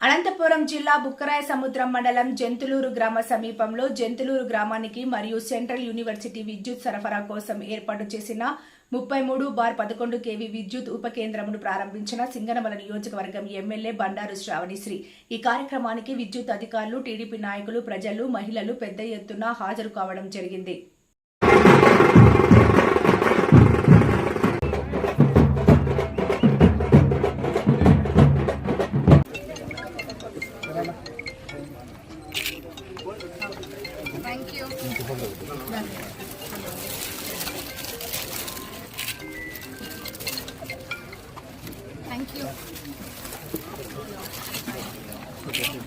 అనంతపురం జిల్లా బుక్కరాయ సముద్రం మండలం జంతులూరు గ్రామ సమీపంలో జంతులూరు గ్రామానికి మరియు సెంట్రల్ యూనివర్సిటీ విద్యుత్ సరఫరా కోసం ఏర్పాటు చేసిన ముప్పై మూడు బార్ పదకొండు కేవీ విద్యుత్ ఉప కేంద్రమును ప్రారంభించిన సింగనమల నియోజకవర్గం ఎమ్మెల్యే బండారు శ్రావణిశ్రీ. ఈ కార్యక్రమానికి విద్యుత్ అధికారులు టీడీపీ నాయకులు ప్రజలు మహిళలు పెద్ద ఎత్తున హాజరు కావడం జరిగింది. Thank you.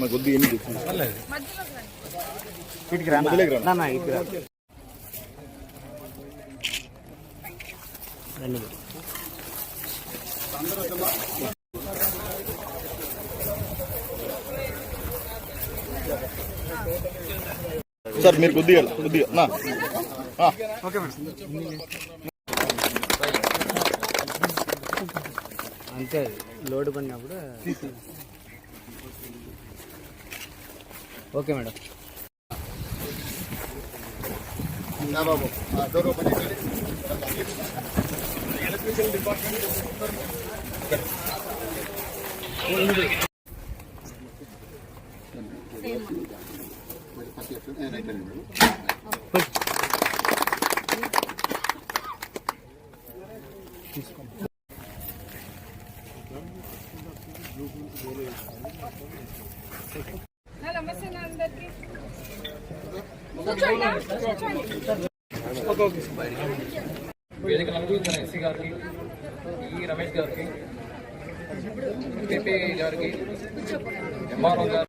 మా కొద్ది ఎన్ని ఇటుకి రా. ఇటుకి రా. సార్ మీరు కొద్దిగా కొద్దిగా నా. ఓకే అంతే లోడ్ పడినప్పుడు ఓకే మేడం. నా బాబు. అడ్మిషన్ డిపార్ట్మెంట్ నమస్తే వేదికలందు వేదిక ఎస్సీ గారికి ఈ రమేష్ గారికి పిపి గారికి ఎంఆర్ఓ గారు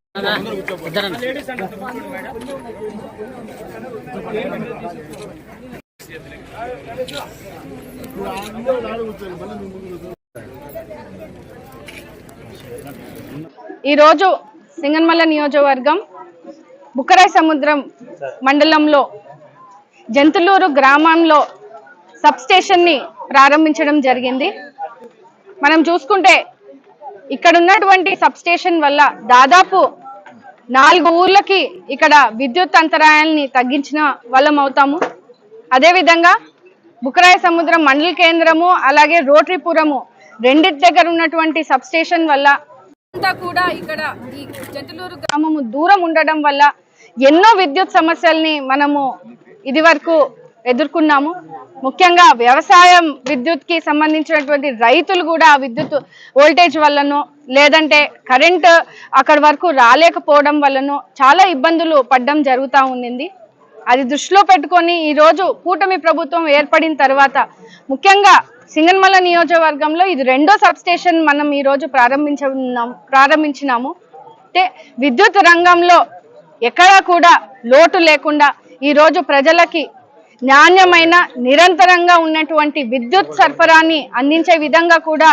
ఈరోజు సింగన్మల్ల నియోజకవర్గం బుక్కరాయ సముద్రం మండలంలో జంతులూరు గ్రామంలో సబ్స్టేషన్ని ప్రారంభించడం జరిగింది. మనం చూసుకుంటే ఇక్కడ ఉన్నటువంటి సబ్స్టేషన్ వల్ల దాదాపు నాలుగు ఊర్లకి ఇక్కడ విద్యుత్ అంతరాయాల్ని తగ్గించిన వాళ్ళం అవుతాము. అదేవిధంగా బుక్రాయ సముద్రం మండల కేంద్రము అలాగే రోటరీపురము రెండింటి దగ్గర ఉన్నటువంటి సబ్స్టేషన్ వల్ల అంతా కూడా ఇక్కడ ఈ జంతులూరు గ్రామము దూరం ఉండడం వల్ల ఎన్నో విద్యుత్ సమస్యల్ని మనము ఇది వరకు ఎదుర్కొన్నాము. ముఖ్యంగా వ్యవసాయం విద్యుత్కి సంబంధించినటువంటి రైతులు కూడా విద్యుత్ వోల్టేజ్ వల్లనో లేదంటే కరెంట్ అక్కడ వరకు రాలేకపోవడం వల్లనో చాలా ఇబ్బందులు పడడం జరుగుతూ ఉండింది. అది దృష్టిలో పెట్టుకొని ఈరోజు కూటమి ప్రభుత్వం ఏర్పడిన తర్వాత ముఖ్యంగా సింగన్మల నియోజకవర్గంలో ఇది రెండో సబ్స్టేషన్ మనం ఈరోజు ప్రారంభించున్నాం ప్రారంభించినాము. అంటే విద్యుత్ రంగంలో ఎక్కడా కూడా లోటు లేకుండా ఈరోజు ప్రజలకి నాణ్యమైన నిరంతరంగా ఉన్నటువంటి విద్యుత్ సరఫరాని అందించే విధంగా కూడా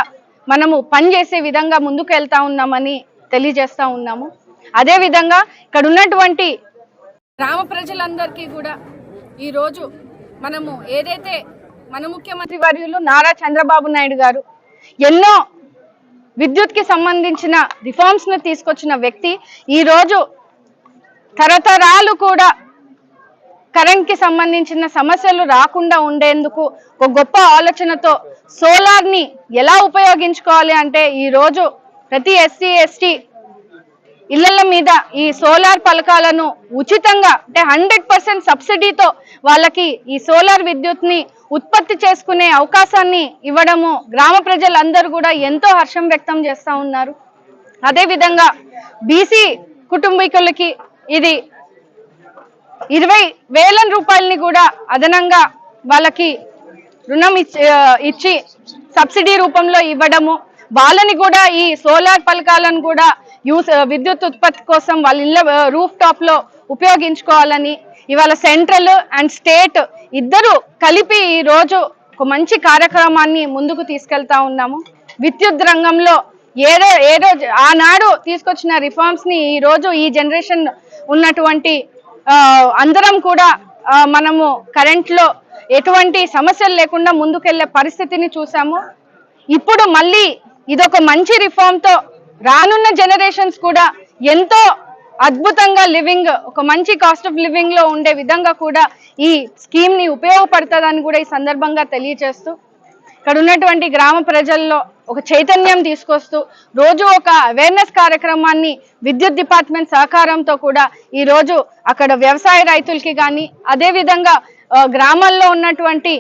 మనము పనిచేసే విధంగా ముందుకు వెళ్తా ఉన్నామని తెలియజేస్తా ఉన్నాము. అదే విధంగా ఇక్కడ ఉన్నటువంటి గ్రామ ప్రజలందరికీ కూడా ఈరోజు మనము ఏదైతే మన ముఖ్యమంత్రి వర్యులు నారా చంద్రబాబు నాయుడు గారు ఎన్నో విద్యుత్కి సంబంధించిన రిఫార్మ్స్ను తీసుకొచ్చిన వ్యక్తి ఈరోజు తరతరాలు కూడా కరెంట్కి సంబంధించిన సమస్యలు రాకుండా ఉండేందుకు ఒక గొప్ప ఆలోచనతో సోలార్ని ఎలా ఉపయోగించుకోవాలి అంటే ఈ రోజు ప్రతి ఎస్సీ ఎస్టీ ఇళ్ళ మీద ఈ సోలార్ పలకాలను ఉచితంగా అంటే హండ్రెడ్ పర్సెంట్ సబ్సిడీతో వాళ్ళకి ఈ సోలార్ విద్యుత్ని ఉత్పత్తి చేసుకునే అవకాశాన్ని ఇవ్వడము గ్రామ ప్రజలందరూ కూడా ఎంతో హర్షం వ్యక్తం చేస్తూ ఉన్నారు. అదేవిధంగా బీసీ కుటుంబీకులకి ఇది ఇరవై వేల రూపాయలని కూడా అదనంగా వాళ్ళకి రుణం ఇచ్చి ఇచ్చి సబ్సిడీ రూపంలో ఇవ్వడము. వాళ్ళని కూడా ఈ సోలార్ పలకాలను కూడా యూస్ విద్యుత్ ఉత్పత్తి కోసం వాళ్ళ ఇళ్ళ రూఫ్ టాప్లో ఉపయోగించుకోవాలని ఇవాళ సెంట్రల్ అండ్ స్టేట్ ఇద్దరు కలిపి ఈ రోజు ఒక మంచి కార్యక్రమాన్ని ముందుకు తీసుకెళ్తా ఉన్నాము. విద్యుత్ రంగంలో ఏదో ఏదో ఆనాడు తీసుకొచ్చిన రిఫార్మ్స్ని ఈ రోజు ఈ జనరేషన్ ఉన్నటువంటి అందరం కూడా మనము కరెంట్లో ఎటువంటి సమస్యలు లేకుండా ముందుకెళ్ళే పరిస్థితిని చూసాము. ఇప్పుడు మళ్ళీ ఇదొక మంచి రిఫార్మ్తో రానున్న జనరేషన్స్ కూడా ఎంతో అద్భుతంగా లివింగ్ ఒక మంచి కాస్ట్ ఆఫ్ లివింగ్లో ఉండే విధంగా కూడా ఈ స్కీమ్ని ఉపయోగపడుతుందని కూడా ఈ సందర్భంగా తెలియజేస్తూ ఇక్కడ ఉన్నటువంటి గ్రామ ప్రజల్లో ఒక చైతన్యం తీసుకొస్తూ రోజు ఒక అవేర్నెస్ కార్యక్రమాన్ని విద్యుత్ డిపార్ట్మెంట్ సహకారంతో కూడా ఈ రోజు అక్కడ వ్యవసాయ రైతులకి కానీ అదే విధంగా గ్రామాల్లో ఉన్నటువంటి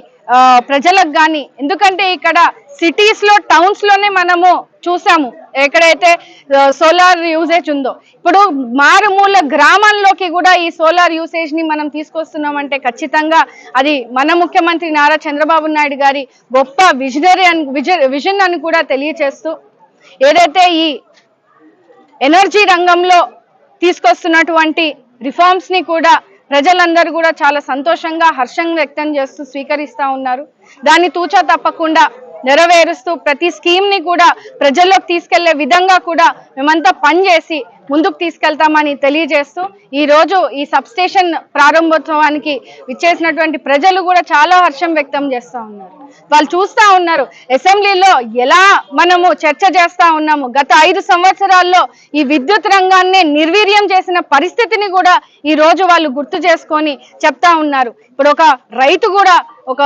ప్రజలకు కానీ ఎందుకంటే ఇక్కడ సిటీస్లో టౌన్స్లోనే మనము చూసాము ఎక్కడైతే సోలార్ యూసేజ్ ఉందో. ఇప్పుడు మారుమూల గ్రామాల్లోకి కూడా ఈ సోలార్ యూసేజ్ని మనం తీసుకొస్తున్నామంటే ఖచ్చితంగా అది మన ముఖ్యమంత్రి నారా చంద్రబాబు నాయుడు గారి గొప్ప విజనరీ అని విజన్ అని కూడా తెలియచేస్తూ ఏదైతే ఈ ఎనర్జీ రంగంలో తీసుకొస్తున్నటువంటి రిఫార్మ్స్ని కూడా ప్రజలందరూ కూడా చాలా సంతోషంగా హర్షం వ్యక్తం చేస్తూ స్వీకరిస్తూ ఉన్నారు. దాన్ని తూచా తప్పకుండా నెరవేరుస్తూ ప్రతి స్కీమ్ని కూడా ప్రజల్లోకి తీసుకెళ్ళే విధంగా కూడా మేమంతా పనిచేసి ముందుకు తీసుకెళ్తామని తెలియజేస్తూ ఈ రోజు ఈ సబ్ స్టేషన్ ప్రారంభోత్సవానికి విచ్చేసినటువంటి ప్రజలు కూడా చాలా హర్షం వ్యక్తం చేస్తా ఉన్నారు. వాళ్ళు చూస్తా ఉన్నారు అసెంబ్లీలో ఎలా మనము చర్చ చేస్తా ఉన్నాము. గత ఐదు సంవత్సరాల్లో ఈ విద్యుత్ రంగాన్ని నిర్వీర్యం చేసిన పరిస్థితిని కూడా ఈ రోజు వాళ్ళు గుర్తు చేసుకొని చెప్తా ఉన్నారు. ఇప్పుడు ఒక రైతు కూడా ఒక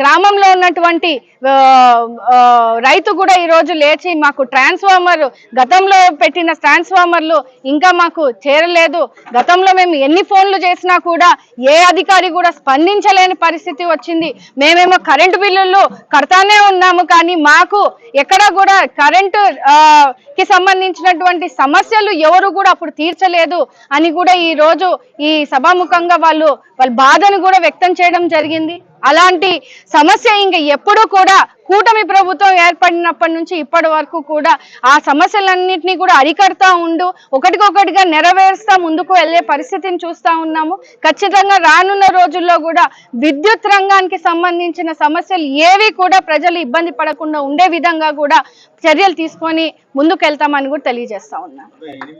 గ్రామంలో ఉన్నటువంటి రైతు కూడా ఈ రోజు లేచి మాకు ట్రాన్స్ఫార్మర్ గతంలో పెట్టిన ట్రాన్స్ఫార్మర్లు ఇంకా మాకు చేరలేదు. గతంలో మేము ఎన్ని ఫోన్లు చేసినా కూడా ఏ అధికారి కూడా స్పందించలేని పరిస్థితి వచ్చింది. మేమేమో కరెంటు బిల్లులు కడతానే ఉన్నాము కానీ మాకు ఎక్కడ కూడా కరెంటు కి సంబంధించినటువంటి సమస్యలు ఎవరు కూడా అప్పుడు తీర్చలేదు అని కూడా ఈ రోజు ఈ సభాముఖంగా వాళ్ళు వాళ్ళ బాధను కూడా వ్యక్తం చేయడం జరిగింది. అలాంటి సమస్య ఇంకా ఎప్పుడూ కూడా కూటమి ప్రభుత్వం ఏర్పడినప్పటి నుంచి ఇప్పటి వరకు కూడా ఆ సమస్యలన్నింటినీ కూడా అరికడతా ఉండు ఒకటికొకటిగా నెరవేరుస్తా ముందుకు వెళ్ళే పరిస్థితిని చూస్తా ఉన్నాము. ఖచ్చితంగా రానున్న రోజుల్లో కూడా విద్యుత్ రంగానికి సంబంధించిన సమస్యలు ఏవి కూడా ప్రజలు ఇబ్బంది పడకుండా ఉండే విధంగా కూడా చర్యలు తీసుకొని ముందుకు వెళ్తామని కూడా తెలియజేస్తా ఉన్నాను